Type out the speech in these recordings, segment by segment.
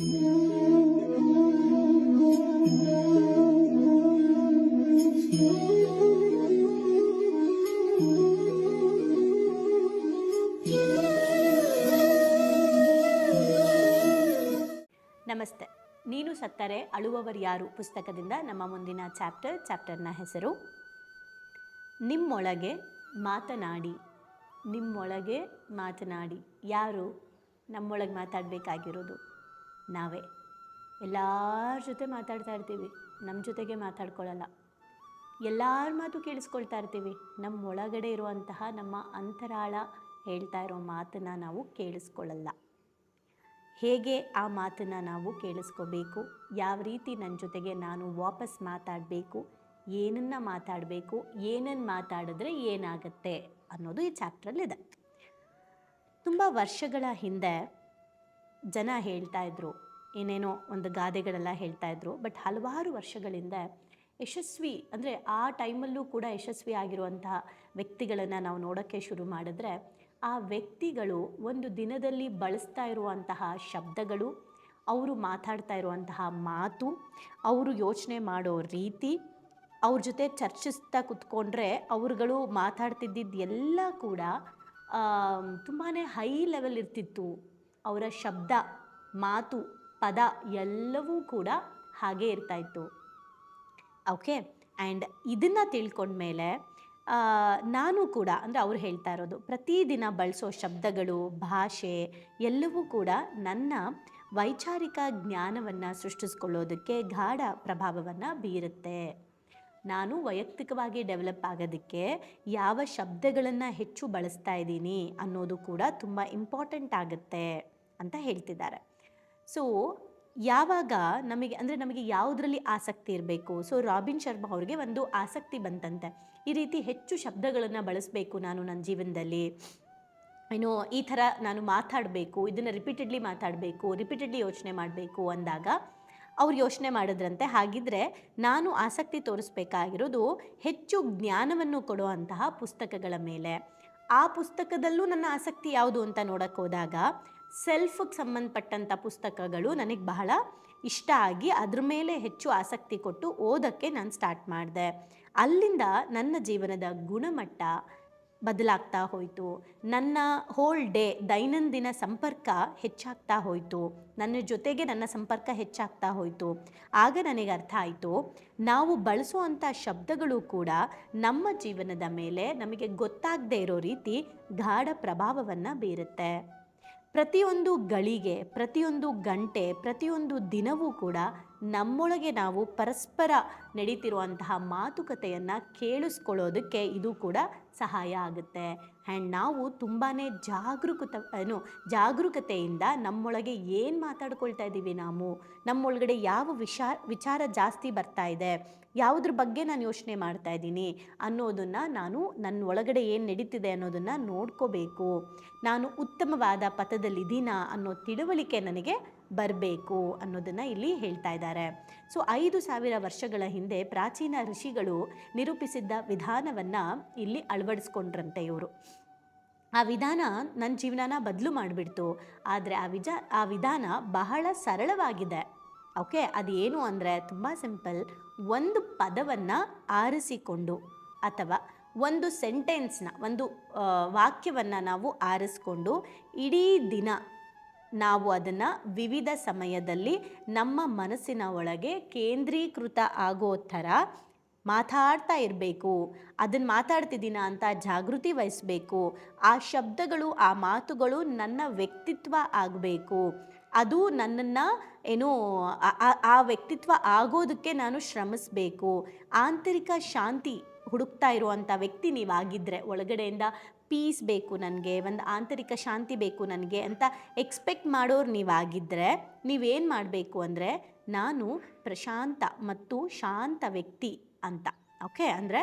ನಮಸ್ತೆ. ನೀನು ಸತ್ತರೆ ಅಳುವವರು ಯಾರು? ಪುಸ್ತಕದಿಂದ ನಮ್ಮ ಮುಂದಿನ ಚಾಪ್ಟರ್, ಚಾಪ್ಟರ್ನ ಹೆಸರು, ನಿಮ್ಮೊಳಗೆ ಮಾತನಾಡಿ ನಿಮ್ಮೊಳಗೆ ಮಾತನಾಡಿ. ಯಾರು? ನಮ್ಮೊಳಗೆ ಮಾತಾಡಬೇಕಾಗಿರೋದು. ನಾವೇ. ಎಲ್ಲರ ಜೊತೆ ಮಾತಾಡ್ತಾ ಇರ್ತೀವಿ. ನಮ್ಮ ಜೊತೆಗೆ ಮಾತಾಡ್ಕೊಳ್ಳಲ್ಲ. ಎಲ್ಲರ ಮಾತು ಕೇಳಿಸ್ಕೊಳ್ತಾ ಇರ್ತೀವಿ. ನಮ್ಮ ಒಳಗಡೆ ಇರುವಂತಹ ನಮ್ಮ ಅಂತರಾಳ ಹೇಳ್ತಾ ಇರೋ ಮಾತನ್ನು ನಾವು ಕೇಳಿಸ್ಕೊಳ್ಳಲ್ಲ. ಹೇಗೆ ಆ ಮಾತನ್ನು ನಾವು ಕೇಳಿಸ್ಕೋಬೇಕು? ಯಾವ ರೀತಿ ನನ್ನ ಜೊತೆಗೆ ನಾನು ವಾಪಸ್ ಮಾತಾಡಬೇಕು? ಏನನ್ನು ಮಾತಾಡಬೇಕು? ಏನನ್ನು ಮಾತಾಡಿದ್ರೆ ಏನಾಗುತ್ತೆ ಅನ್ನೋದು ಈ ಚಾಪ್ಟ್ರಲ್ಲಿದೆ ತುಂಬ ವರ್ಷಗಳ ಹಿಂದೆ ಜನ ಹೇಳ್ತಾ ಇದ್ರು, ಏನೇನೋ ಒಂದು ಗಾದೆಗಳೆಲ್ಲ ಹೇಳ್ತಾ ಇದ್ರು ಬಟ್ ಹಲವಾರು ವರ್ಷಗಳಿಂದ ಯಶಸ್ವಿ, ಅಂದರೆ ಆ ಟೈಮಲ್ಲೂ ಕೂಡ ಯಶಸ್ವಿ ಆಗಿರುವಂತಹ ವ್ಯಕ್ತಿಗಳನ್ನು ನಾವು ನೋಡೋಕ್ಕೆ ಶುರು ಮಾಡಿದ್ರೆ, ಆ ವ್ಯಕ್ತಿಗಳು ಒಂದು ದಿನದಲ್ಲಿ ಬಳಸ್ತಾ ಇರುವಂತಹ ಶಬ್ದಗಳು, ಅವರು ಮಾತಾಡ್ತಾ ಇರುವಂತಹ ಮಾತು, ಅವರು ಯೋಚನೆ ಮಾಡೋ ರೀತಿ, ಅವ್ರ ಜೊತೆ ಚರ್ಚಿಸ್ತಾ ಕುತ್ಕೊಂಡ್ರೆ ಅವರುಗಳು ಮಾತಾಡ್ತಿದ್ದಿದ್ದು ಎಲ್ಲ ಕೂಡ ತುಂಬಾ ಹೈ ಲೆವೆಲ್ ಇರ್ತಿತ್ತು. ಅವರ ಶಬ್ದ, ಮಾತು, ಪದ ಎಲ್ಲವೂ ಕೂಡ ಹಾಗೆ ಇರ್ತಾ ಇತ್ತು ಓಕೆ ಆ್ಯಂಡ್ ಇದನ್ನು ತಿಳ್ಕೊಂಡ್ಮೇಲೆ ನಾನು ಕೂಡ, ಅಂದರೆ ಅವ್ರು ಹೇಳ್ತಾ ಇರೋದು, ಪ್ರತಿದಿನ ಬಳಸೋ ಶಬ್ದಗಳು, ಭಾಷೆ ಎಲ್ಲವೂ ಕೂಡ ನನ್ನ ವೈಚಾರಿಕ ಜ್ಞಾನವನ್ನು ಸೃಷ್ಟಿಸ್ಕೊಳ್ಳೋದಕ್ಕೆ ಗಾಢ ಪ್ರಭಾವವನ್ನು ಬೀರುತ್ತೆ. ನಾನು ವೈಯಕ್ತಿಕವಾಗಿ ಡೆವಲಪ್ ಆಗೋದಕ್ಕೆ ಯಾವ ಶಬ್ದಗಳನ್ನು ಹೆಚ್ಚು ಬಳಸ್ತಾ ಇದ್ದೀನಿ ಅನ್ನೋದು ಕೂಡ ತುಂಬ ಇಂಪಾರ್ಟೆಂಟ್ ಆಗುತ್ತೆ ಅಂತ ಹೇಳ್ತಿದ್ದಾರೆ. ಸೊ ಯಾವಾಗ ನಮಗೆ, ಅಂದರೆ ನಮಗೆ ಯಾವುದರಲ್ಲಿ ಆಸಕ್ತಿ ಇರಬೇಕು? ಸೊ ರಾಬಿನ್ ಶರ್ಮಾ ಅವ್ರಿಗೆ ಒಂದು ಆಸಕ್ತಿ ಬಂತಂತೆ. ಈ ರೀತಿ ಹೆಚ್ಚು ಶಬ್ದಗಳನ್ನು ಬಳಸಬೇಕು ನಾನು ನನ್ನ ಜೀವನದಲ್ಲಿ. ಏನು ಈ ಥರ ನಾನು ಮಾತಾಡಬೇಕು, ಇದನ್ನು ರಿಪೀಟೆಡ್ಲಿ ಮಾತಾಡಬೇಕು ರಿಪೀಟೆಡ್ಲಿ ಯೋಚನೆ ಮಾಡಬೇಕು ಅಂದಾಗ ಅವ್ರು ಯೋಚನೆ ಮಾಡಿದ್ರಂತೆ. ಹಾಗಿದ್ರೆ ನಾನು ಆಸಕ್ತಿ ತೋರಿಸ್ಬೇಕಾಗಿರೋದು ಹೆಚ್ಚು ಜ್ಞಾನವನ್ನು ಕೊಡುವಂತಹ ಪುಸ್ತಕಗಳ ಮೇಲೆ. ಆ ಪುಸ್ತಕದಲ್ಲೂ ನನ್ನ ಆಸಕ್ತಿ ಯಾವುದು ಅಂತ ನೋಡಕ್ಕೆ ಹೋದಾಗ ಸೆಲ್ಫ್ಗೆ ಸಂಬಂಧಪಟ್ಟಂಥ ಪುಸ್ತಕಗಳು ನನಗೆ ಬಹಳ ಇಷ್ಟ ಆಗಿ ಅದ್ರ ಮೇಲೆ ಹೆಚ್ಚು ಆಸಕ್ತಿ ಕೊಟ್ಟು ಓದೋಕ್ಕೆ ನಾನು ಸ್ಟಾರ್ಟ್ ಮಾಡಿದೆ. ಅಲ್ಲಿಂದ ನನ್ನ ಜೀವನದ ಗುಣಮಟ್ಟ ಬದಲಾಗ್ತಾ ಹೋಯಿತು. ನನ್ನ ಹೋಲ್ ಡೇ ದೈನಂದಿನ ಸಂಪರ್ಕ ಹೆಚ್ಚಾಗ್ತಾ ಹೋಯಿತು. ನನ್ನ ಜೊತೆಗೆ ನನ್ನ ಸಂಪರ್ಕ ಹೆಚ್ಚಾಗ್ತಾ ಹೋಯಿತು. ಆಗ ನನಗೆ ಅರ್ಥ ಆಯಿತು, ನಾವು ಬಳಸುವಂಥ ಶಬ್ದಗಳು ಕೂಡ ನಮ್ಮ ಜೀವನದ ಮೇಲೆ ನಮಗೆ ಗೊತ್ತಾಗದೇ ಇರೋ ರೀತಿ ಗಾಢ ಪ್ರಭಾವವನ್ನು ಬೀರುತ್ತೆ. ಪ್ರತಿಯೊಂದು ಗಳಿಗೆ, ಪ್ರತಿಯೊಂದು ಗಂಟೆ, ಪ್ರತಿಯೊಂದು ದಿನವೂ ಕೂಡ ನಮ್ಮೊಳಗೆ ನಾವು ಪರಸ್ಪರ ನಡೀತಿರುವಂತಹ ಮಾತುಕತೆಯನ್ನು ಕೇಳಿಸ್ಕೊಳ್ಳೋದಕ್ಕೆ ಇದು ಕೂಡ ಸಹಾಯ ಆಗುತ್ತೆ. ಆ್ಯಂಡ್ ನಾವು ತುಂಬಾ ಜಾಗರೂಕತ, ಏನು, ಜಾಗರೂಕತೆಯಿಂದ ನಮ್ಮೊಳಗೆ ಏನು ಮಾತಾಡ್ಕೊಳ್ತಾ ಇದ್ದೀವಿ ನಾವು? ನಮ್ಮೊಳಗಡೆ ಯಾವ ವಿಚಾರ ವಿಚಾರ ಜಾಸ್ತಿ ಬರ್ತಾ ಇದೆ? ಯಾವುದ್ರ ಬಗ್ಗೆ ನಾನು ಯೋಚನೆ ಮಾಡ್ತಾ ಇದ್ದೀನಿ ಅನ್ನೋದನ್ನು ನಾನು ನನ್ನ ಒಳಗಡೆ ಏನು ನಡೀತಿದೆ ಅನ್ನೋದನ್ನು ನೋಡ್ಕೋಬೇಕು. ನಾನು ಉತ್ತಮವಾದ ಪಥದಲ್ಲಿದ್ದೀನಾ ಅನ್ನೋ ತಿಳುವಳಿಕೆ ನನಗೆ ಬರಬೇಕು ಅನ್ನೋದನ್ನು ಇಲ್ಲಿ ಹೇಳ್ತಾ ಇದ್ದಾರೆ. ಸೊ, ಐದು ಸಾವಿರ ವರ್ಷಗಳ ಹಿಂದೆ ಪ್ರಾಚೀನ ಋಷಿಗಳು ನಿರೂಪಿಸಿದ್ದ ವಿಧಾನವನ್ನು ಇಲ್ಲಿ ಅಳವಡಿಸ್ಕೊಂಡ್ರಂತೆ ಇವರು. ಆ ವಿಧಾನ ನನ್ನ ಜೀವನನ ಬದಲು ಮಾಡಿಬಿಡ್ತು. ಆದರೆ ಆ ವಿಜ, ಆ ವಿಧಾನ ಬಹಳ ಸರಳವಾಗಿದೆ. ಓಕೆ, ಅದೇನು ಅಂದರೆ ತುಂಬ ಸಿಂಪಲ್. ಒಂದು ಪದವನ್ನು ಆರಿಸಿಕೊಂಡು ಅಥವಾ ಒಂದು ಸೆಂಟೆನ್ಸ್ನ, ಒಂದು ವಾಕ್ಯವನ್ನು ನಾವು ಆರಿಸ್ಕೊಂಡು ಇಡೀ ದಿನ ನಾವು ಅದನ್ನು ವಿವಿಧ ಸಮಯದಲ್ಲಿ ನಮ್ಮ ಮನಸ್ಸಿನ ಒಳಗೆ ಕೇಂದ್ರೀಕೃತ ಆಗೋ ಥರ ಮಾತಾಡ್ತಾ ಇರಬೇಕು. ಅದನ್ನು ಮಾತಾಡ್ತಿದ್ದೀನ ಅಂತ ಜಾಗೃತಿ ವಹಿಸಬೇಕು. ಆ ಶಬ್ದಗಳು, ಆ ಮಾತುಗಳು ನನ್ನ ವ್ಯಕ್ತಿತ್ವ ಆಗಬೇಕು. ಅದು ನನ್ನನ್ನು ಏನು ಆ- ವ್ಯಕ್ತಿತ್ವ ಆಗೋದಕ್ಕೆ ನಾನು ಶ್ರಮಿಸಬೇಕು. ಆಂತರಿಕ ಶಾಂತಿ ಹುಡುಕ್ತಾ ಇರುವಂಥ ವ್ಯಕ್ತಿ ನೀವಾಗಿದ್ದರೆ ಒಳಗಡೆಯಿಂದ ಪೀಸ್ ಬೇಕು ನನಗೆ, ಒಂದು ಆಂತರಿಕ ಶಾಂತಿ ಬೇಕು ನನಗೆ ಅಂತ ಎಕ್ಸ್ಪೆಕ್ಟ್ ಮಾಡೋರು ನೀವಾಗಿದ್ದರೆ ನೀವೇನು ಮಾಡಬೇಕು ಅಂದರೆ ನಾನು ಪ್ರಶಾಂತ ಮತ್ತು ಶಾಂತ ವ್ಯಕ್ತಿ ಅಂತ. ಓಕೆ ಅಂದರೆ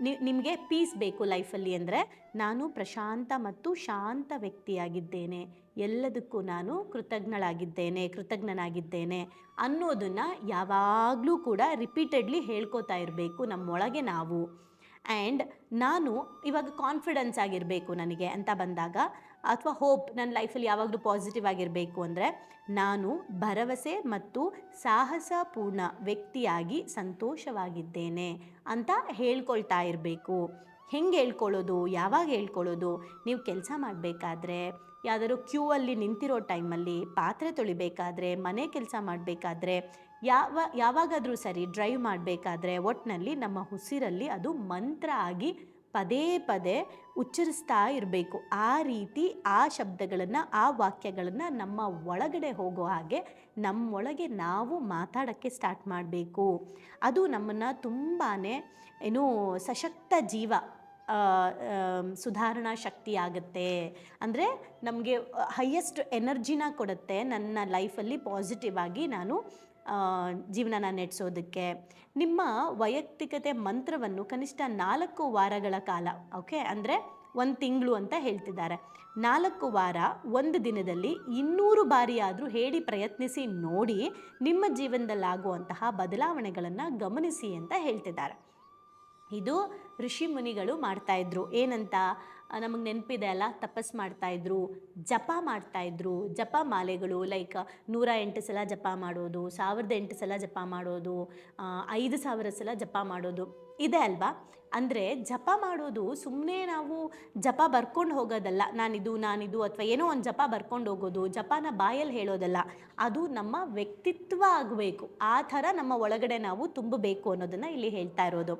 ನಿಮಗೆ ಪೀಸ್ ಬೇಕು ಲೈಫಲ್ಲಿ ಅಂದರೆ ನಾನು ಪ್ರಶಾಂತ ಮತ್ತು ಶಾಂತ ವ್ಯಕ್ತಿಯಾಗಿದ್ದೇನೆ. ಎಲ್ಲದಕ್ಕೂ ನಾನು ಕೃತಜ್ಞಳಾಗಿದ್ದೇನೆ, ಕೃತಜ್ಞನಾಗಿದ್ದೇನೆ ಅನ್ನೋದನ್ನು ಯಾವಾಗಲೂ ಕೂಡ ರಿಪೀಟೆಡ್ಲಿ ಹೇಳ್ಕೊತಾ ಇರಬೇಕು ನಮ್ಮೊಳಗೆ ನಾವು. ಆ್ಯಂಡ್ ನಾನು ಇವಾಗ ಕಾನ್ಫಿಡೆನ್ಸ್ ಆಗಿರಬೇಕು ನನಗೆ ಅಂತ ಬಂದಾಗ ಅಥವಾ ಹೋಪ್ ನನ್ನ ಲೈಫಲ್ಲಿ ಯಾವಾಗಲೂ ಪಾಸಿಟಿವ್ ಆಗಿರಬೇಕು ಅಂದರೆ ನಾನು ಭರವಸೆ ಮತ್ತು ಸಾಹಸಪೂರ್ಣ ವ್ಯಕ್ತಿಯಾಗಿ ಸಂತೋಷವಾಗಿದ್ದೇನೆ ಅಂತ ಹೇಳ್ಕೊಳ್ತಾ ಇರಬೇಕು. ಹೆಂಗೆ ಹೇಳ್ಕೊಳ್ಳೋದು? ಯಾವಾಗ ಹೇಳ್ಕೊಳ್ಳೋದು? ನೀವು ಕೆಲಸ ಮಾಡಬೇಕಾದ್ರೆ, ಯಾವ್ದಾದ್ರು ಕ್ಯೂ ಅಲ್ಲಿ ನಿಂತಿರೋ ಟೈಮಲ್ಲಿ ಪಾತ್ರೆ ತೊಳಿಬೇಕಾದ್ರೆ, ಮನೆ ಕೆಲಸ ಮಾಡಬೇಕಾದ್ರೆ, ಯಾವ, ಯಾವಾಗಾದರೂ ಸರಿ ಡ್ರೈವ್ ಮಾಡಬೇಕಾದ್ರೆ ಒಟ್ಟಿನಲ್ಲಿ ನಮ್ಮ ಉಸಿರಲ್ಲಿ ಅದು ಮಂತ್ರ ಆಗಿ ಪದೇ ಪದೇ ಉಚ್ಚರಿಸ್ತಾ ಇರಬೇಕು. ಆ ರೀತಿ ಆ ಶಬ್ದಗಳನ್ನು, ಆ ವಾಕ್ಯಗಳನ್ನು ನಮ್ಮ ಒಳಗಡೆ ಹೋಗೋ ಹಾಗೆ ನಮ್ಮೊಳಗೆ ನಾವು ಮಾತಾಡೋಕ್ಕೆ ಸ್ಟಾರ್ಟ್ ಮಾಡಬೇಕು. ಅದು ನಮ್ಮನ್ನು ತುಂಬಾ ಏನು ಸಶಕ್ತ ಜೀವ ಸುಧಾರಣಾ ಶಕ್ತಿ ಆಗುತ್ತೆ. ಅಂದರೆ ನಮಗೆ ಹೈಯೆಸ್ಟ್ ಎನರ್ಜಿನ ಕೊಡುತ್ತೆ ನನ್ನ ಲೈಫಲ್ಲಿ ಪಾಸಿಟಿವ್ ಆಗಿ ನಾನು ಜೀವನನ ನಡೆಸೋದಕ್ಕೆ. ನಿಮ್ಮ ವೈಯಕ್ತಿಕತೆ ಮಂತ್ರವನ್ನು ಕನಿಷ್ಠ ನಾಲ್ಕು ವಾರಗಳ ಕಾಲ ಓಕೆ ಅಂದರೆ ಒಂದು ತಿಂಗಳು ಅಂತ ಹೇಳ್ತಿದ್ದಾರೆ. ನಾಲ್ಕು ವಾರ, ಒಂದು ದಿನದಲ್ಲಿ ಇನ್ನೂರು ಬಾರಿಯಾದರೂ ಹೇಳಿ ಪ್ರಯತ್ನಿಸಿ ನೋಡಿ ನಿಮ್ಮ ಜೀವನದಲ್ಲಾಗುವಂತಹ ಬದಲಾವಣೆಗಳನ್ನು ಗಮನಿಸಿ ಅಂತ ಹೇಳ್ತಿದ್ದಾರೆ. ಇದು ಋಷಿ ಮುನಿಗಳು ಮಾಡ್ತಾಯಿದ್ರು ಏನಂತ? ನಮಗೆ ನೆನಪಿದೆ ಅಲ್ಲ, ತಪಸ್ ಮಾಡ್ತಾಯಿದ್ರು ಜಪ ಮಾಡ್ತಾಯಿದ್ರು ಜಪ ಮಾಲೆಗಳು ಲೈಕ್ ನೂರ ಎಂಟು ಸಲ ಜಪ ಮಾಡೋದು, ಸಾವಿರದ ಎಂಟು ಸಲ ಜಪ ಮಾಡೋದು ಐದು ಸಾವಿರ ಸಲ ಜಪ ಮಾಡೋದು. ಇದೆ ಅಲ್ವಾ? ಅಂದರೆ ಜಪ ಮಾಡೋದು ಸುಮ್ಮನೆ ನಾವು ಜಪ ಬರ್ಕೊಂಡು ಹೋಗೋದಲ್ಲ, ನಾನಿದು ನಾನಿದು ಅಥವಾ ಏನೋ ಒಂದು ಜಪ ಬರ್ಕೊಂಡು ಹೋಗೋದು, ಜಪನ ಬಾಯಲ್ಲಿ ಹೇಳೋದಲ್ಲ, ಅದು ನಮ್ಮ ವ್ಯಕ್ತಿತ್ವ ಆಗಬೇಕು. ಆ ಥರ ನಮ್ಮ ಒಳಗಡೆ ನಾವು ತುಂಬಬೇಕು ಅನ್ನೋದನ್ನು ಇಲ್ಲಿ ಹೇಳ್ತಾ ಇರೋದು.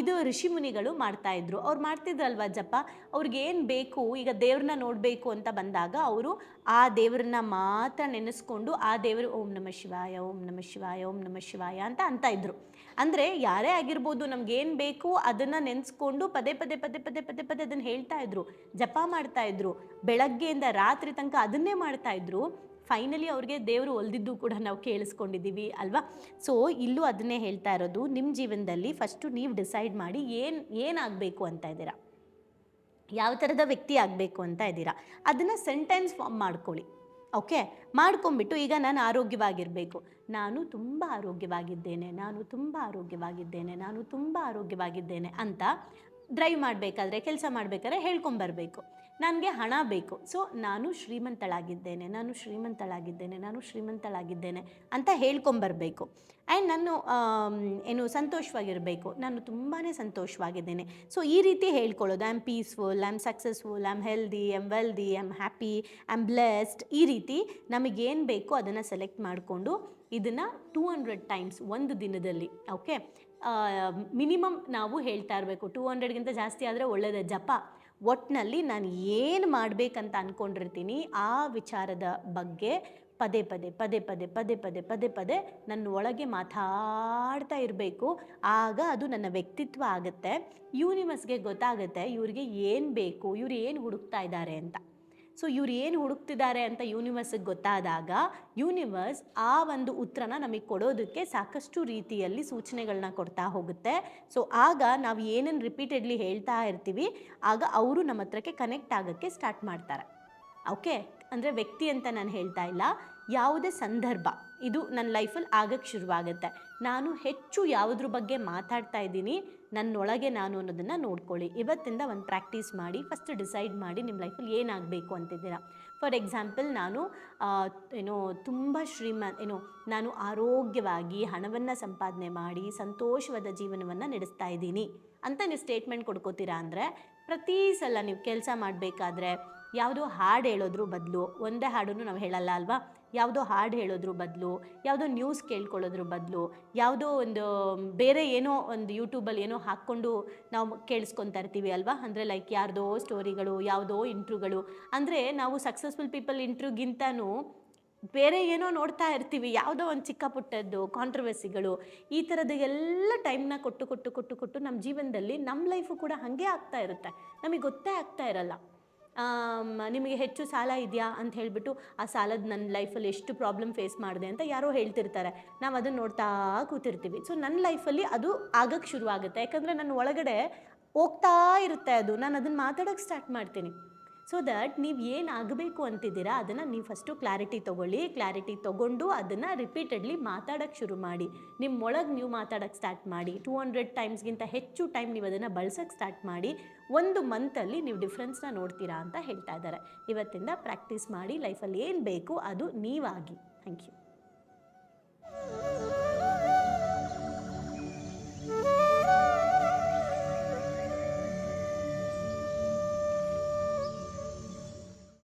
ಇದು ಋಷಿ ಮುನಿಗಳು ಮಾಡ್ತಾಯಿದ್ರು ಅವ್ರು ಮಾಡ್ತಿದ್ರಲ್ವ ಜಪ? ಅವ್ರಿಗೆ ಏನು ಬೇಕು? ಈಗ ದೇವ್ರನ್ನ ನೋಡಬೇಕು ಅಂತ ಬಂದಾಗ ಅವರು ಆ ದೇವ್ರನ್ನ ಮಾತ್ರ ನೆನೆಸ್ಕೊಂಡು ಆ ದೇವರು ಓಂ ನಮ ಶಿವಾಯ, ಓಂ ನಮ ಶಿವಾಯ, ಓಂ ನಮ ಶಿವಾಯ ಅಂತ ಅಂತ ಇದ್ರು. ಅಂದರೆ ಯಾರೇ ಆಗಿರ್ಬೋದು ನಮ್ಗೇನು ಬೇಕು ಅದನ್ನು ನೆನೆಸ್ಕೊಂಡು ಪದೇ ಪದೇ ಪದೇ ಪದೇ ಪದೇ ಪದೇ ಅದನ್ನು ಹೇಳ್ತಾ ಇದ್ರು, ಜಪ ಮಾಡ್ತಾ ಇದ್ರು, ಬೆಳಗ್ಗೆಯಿಂದ ರಾತ್ರಿ ತನಕ ಅದನ್ನೇ ಮಾಡ್ತಾ ಇದ್ರು. ಫೈನಲಿ ಅವ್ರಿಗೆ ದೇವರು ಒಲ್ದಿದ್ದು ಕೂಡ ನಾವು ಕೇಳಿಸ್ಕೊಂಡಿದ್ದೀವಿ ಅಲ್ವಾ? ಸೊ ಇಲ್ಲೂ ಅದನ್ನೇ ಹೇಳ್ತಾ ಇರೋದು ನಿಮ್ಮ ಜೀವನದಲ್ಲಿ ಫಸ್ಟು ನೀವು ಡಿಸೈಡ್ ಮಾಡಿ ಏನು, ಏನಾಗಬೇಕು ಅಂತ ಇದ್ದೀರಾ? ಯಾವ ಥರದ ವ್ಯಕ್ತಿ ಆಗಬೇಕು ಅಂತ ಇದ್ದೀರಾ? ಅದನ್ನು ಸೆಂಟೆನ್ಸ್ ಫಾರ್ಮ್ ಮಾಡ್ಕೊಳ್ಳಿ. ಓಕೆ ಮಾಡ್ಕೊಂಬಿಟ್ಟು ಈಗ ನಾನು ಆರೋಗ್ಯವಾಗಿರಬೇಕು. ನಾನು ತುಂಬ ಆರೋಗ್ಯವಾಗಿದ್ದೇನೆ, ನಾನು ತುಂಬ ಆರೋಗ್ಯವಾಗಿದ್ದೇನೆ, ನಾನು ತುಂಬ ಆರೋಗ್ಯವಾಗಿದ್ದೇನೆ ಅಂತ ಡ್ರೈವ್ ಮಾಡಬೇಕಾದ್ರೆ, ಕೆಲಸ ಮಾಡಬೇಕಾದ್ರೆ ಹೇಳ್ಕೊಂಬರ್ಬೇಕು ನನಗೆ ಹಣ ಬೇಕು. ಸೊ ನಾನು ಶ್ರೀಮಂತಳಾಗಿದ್ದೇನೆ ನಾನು ಶ್ರೀಮಂತಳಾಗಿದ್ದೇನೆ ನಾನು ಶ್ರೀಮಂತಳಾಗಿದ್ದೇನೆ ಅಂತ ಹೇಳ್ಕೊಂಬರಬೇಕು. ಆ್ಯಂಡ್ ನಾನು ಏನು ಸಂತೋಷವಾಗಿರಬೇಕು. ನಾನು ತುಂಬಾ ಸಂತೋಷವಾಗಿದ್ದೇನೆ. ಸೊ ಈ ರೀತಿ ಹೇಳ್ಕೊಳ್ಳೋದು. I am peaceful I am successful I am healthy I am wealthy I am happy I am blessed ಈ ರೀತಿ ನಮಗೇನು ಬೇಕು ಅದನ್ನು ಸೆಲೆಕ್ಟ್ ಮಾಡಿಕೊಂಡು ಇದನ್ನು ಟೂ ಹಂಡ್ರೆಡ್ ಟೈಮ್ಸ್ ಒಂದು ದಿನದಲ್ಲಿ ಓಕೆ ಮಿನಿಮಮ್ ನಾವು ಹೇಳ್ತಾ ಇರಬೇಕು. ಟೂ ಹಂಡ್ರೆಡ್ಗಿಂತ ಜಾಸ್ತಿ ಆದರೆ ಒಳ್ಳೆಯದೇ ಜಪ. ಒಟ್ಟಿನಲ್ಲಿ ನಾನು ಏನು ಮಾಡಬೇಕಂತ ಅಂದ್ಕೊಂಡಿರ್ತೀನಿ ಆ ವಿಚಾರದ ಬಗ್ಗೆ ಪದೇ ಪದೇ ಪದೇ ಪದೇ ಪದೇ ಪದೇ ಪದೇ ಪದೇ ನನ್ನ ಒಳಗೆ ಮಾತಾಡ್ತಾ ಇರಬೇಕು. ಆಗ ಅದು ನನ್ನ ವ್ಯಕ್ತಿತ್ವ ಆಗುತ್ತೆ. ಯೂನಿವರ್ಸ್ಗೆ ಗೊತ್ತಾಗುತ್ತೆ ಇವ್ರಿಗೆ ಏನು ಬೇಕು, ಇವ್ರು ಏನು ಹುಡುಕ್ತಾ ಇದ್ದಾರೆ ಅಂತ. ಸೊ ಇವ್ರು ಏನು ಹುಡುಕ್ತಿದ್ದಾರೆ ಅಂತ ಯೂನಿವರ್ಸಿಗೆ ಗೊತ್ತಾದಾಗ ಯೂನಿವರ್ಸ್ ಆ ಒಂದು ಉತ್ತರನ ನಮಗೆ ಕೊಡೋದಕ್ಕೆ ಸಾಕಷ್ಟು ರೀತಿಯಲ್ಲಿ ಸೂಚನೆಗಳನ್ನ ಕೊಡ್ತಾ ಹೋಗುತ್ತೆ. ಸೊ ಆಗ ನಾವು ಏನೇನು ರಿಪೀಟೆಡ್ಲಿ ಹೇಳ್ತಾ ಇರ್ತೀವಿ, ಆಗ ಅವರು ನಮ್ಮ ಹತ್ರಕ್ಕೆ ಕನೆಕ್ಟ್ ಆಗೋಕ್ಕೆ ಸ್ಟಾರ್ಟ್ ಮಾಡ್ತಾರೆ. ಓಕೆ ಅಂದರೆ ವ್ಯಕ್ತಿ ಅಂತ ನಾನು ಹೇಳ್ತಾ ಇಲ್ಲ. ಯಾವುದೇ ಸಂದರ್ಭ, ಇದು ನನ್ನ ಲೈಫಲ್ಲಿ ಆಗಕ್ಕೆ ಶುರುವಾಗುತ್ತೆ. ನಾನು ಹೆಚ್ಚು ಯಾವುದ್ರ ಬಗ್ಗೆ ಮಾತಾಡ್ತಾ ಇದ್ದೀನಿ, ನನ್ನೊಳಗೆ ನಾನು ಅನ್ನೋದನ್ನು ನೋಡ್ಕೊಳ್ಳಿ. ಇವತ್ತಿಂದ ಒಂದು ಪ್ರಾಕ್ಟೀಸ್ ಮಾಡಿ ಫಸ್ಟ್ ಡಿಸೈಡ್ ಮಾಡಿ ನಿಮ್ಮ ಲೈಫಲ್ಲಿ ಏನಾಗಬೇಕು ಅಂತಿದ್ದೀರಾ? ಫಾರ್ ಎಕ್ಸಾಂಪಲ್ ನಾನು ಏನೋ ತುಂಬ ಶ್ರೀಮ, ಏನು ನಾನು ಆರೋಗ್ಯವಾಗಿ ಹಣವನ್ನು ಸಂಪಾದನೆ ಮಾಡಿ, ಸಂತೋಷವಾದ ಜೀವನವನ್ನು ನಡೆಸ್ತಾ ಇದ್ದೀನಿ. ಅಂತ ನೀವು ಸ್ಟೇಟ್ಮೆಂಟ್ ಕೊಡ್ಕೋತೀರಾ ಅಂದರೆ, ಪ್ರತಿ ಸಲ ನೀವು ಕೆಲಸ ಮಾಡಬೇಕಾದ್ರೆ, ಯಾವುದೋ ಹಾಡು ಹೇಳೋದ್ರ ಬದಲು, ಒಂದೇ ಹಾಡನ್ನು ನಾವು ಹೇಳಲ್ಲ ಅಲ್ವಾ? ಯಾವುದೋ ಹಾಡು ಹೇಳೋದ್ರ ಬದಲು, ಯಾವುದೋ ನ್ಯೂಸ್ ಕೇಳ್ಕೊಳ್ಳೋದ್ರ ಬದಲು, ಯಾವುದೋ ಒಂದು, ಬೇರೆ ಏನೋ ಒಂದು ಯೂಟ್ಯೂಬಲ್ಲಿ ಏನೋ ಹಾಕ್ಕೊಂಡು ನಾವು ಕೇಳಿಸ್ಕೊತಾ ಇರ್ತೀವಿ ಅಲ್ವಾ? ಅಂದರೆ ಲೈಕ್ ಯಾರ್ದೋ ಸ್ಟೋರಿಗಳು ಯಾವುದೋ ಇಂಟ್ರ್ಯೂಗಳು ಅಂದರೆ ನಾವು ಸಕ್ಸಸ್ಫುಲ್ ಪೀಪಲ್ ಇಂಟ್ರ್ಯೂಗಿಂತನೂ ಬೇರೆ ಏನೋ ನೋಡ್ತಾ ಇರ್ತೀವಿ. ಯಾವುದೋ ಒಂದು ಚಿಕ್ಕ ಪುಟ್ಟದ್ದು ಕಾಂಟ್ರವರ್ಸಿಗಳು ಈ ಥರದ ಎಲ್ಲ ಟೈಮ್ನ ಕೊಟ್ಟು ಕೊಟ್ಟು ಕೊಟ್ಟು ಕೊಟ್ಟು ನಮ್ಮ ಜೀವನದಲ್ಲಿ ನಮ್ಮ ಲೈಫು ಕೂಡ ಹಾಗೆ ಆಗ್ತಾ ಇರುತ್ತೆ. ನಮಗೆ ಗೊತ್ತೇ ಆಗ್ತಾ ಇರಲ್ಲ. ನಿಮಗೆ ಹೆಚ್ಚು ಸಾಲ ಇದೆಯಾ ಅಂತ ಹೇಳಿಬಿಟ್ಟು ಆ ಸಾಲದ ನನ್ನ ಲೈಫಲ್ಲಿ ಎಷ್ಟು ಪ್ರಾಬ್ಲಮ್ ಫೇಸ್ ಮಾಡಿದೆ ಅಂತ ಯಾರೋ ಹೇಳ್ತಿರ್ತಾರೆ. ನಾವು ಅದನ್ನು ನೋಡ್ತಾ ಕೂತಿರ್ತೀವಿ. ಸೊ ನನ್ನ ಲೈಫಲ್ಲಿ ಅದು ಆಗಕ್ಕೆ ಶುರು ಆಗುತ್ತೆ ಯಾಕಂದರೆ ನನ್ನ ಒಳಗಡೆ ಹೋಗ್ತಾ ಇರುತ್ತೆ ಅದು. ನಾನು ಅದನ್ನು ಮಾತಾಡೋಕ್ಕೆ ಸ್ಟಾರ್ಟ್ ಮಾಡ್ತೀನಿ. ಸೊ ದಟ್ ನೀವು ಏನು ಆಗಬೇಕು ಅಂತಿದ್ದೀರಾ, ಅದನ್ನು ನೀವು ಫಸ್ಟು ಕ್ಲಾರಿಟಿ ತೊಗೊಳ್ಳಿ ಕ್ಲಾರಿಟಿ ತೊಗೊಂಡು ಅದನ್ನು ರಿಪೀಟೆಡ್ಲಿ ಮಾತಾಡೋಕ್ಕೆ ಶುರು ಮಾಡಿ. ನಿಮ್ಮೊಳಗೆ ನೀವು ಮಾತಾಡೋಕ್ಕೆ ಸ್ಟಾರ್ಟ್ ಮಾಡಿ. ಟೂ ಹಂಡ್ರೆಡ್ ಟೈಮ್ಸ್ಗಿಂತ ಹೆಚ್ಚು ಟೈಮ್ ನೀವು ಅದನ್ನು ಬಳಸೋಕ್ಕೆ ಸ್ಟಾರ್ಟ್ ಮಾಡಿ. ಒಂದು ಮಂತಲ್ಲಿ ನೀವು ಡಿಫ್ರೆನ್ಸ್ನ ನೋಡ್ತೀರಾ ಅಂತ ಹೇಳ್ತಾ ಇದ್ದಾರೆ. ಇವತ್ತಿಂದ ಪ್ರಾಕ್ಟೀಸ್ ಮಾಡಿ ಲೈಫಲ್ಲಿ ಏನು ಬೇಕು ಅದು ನೀವಾಗಿ ಥ್ಯಾಂಕ್ ಯು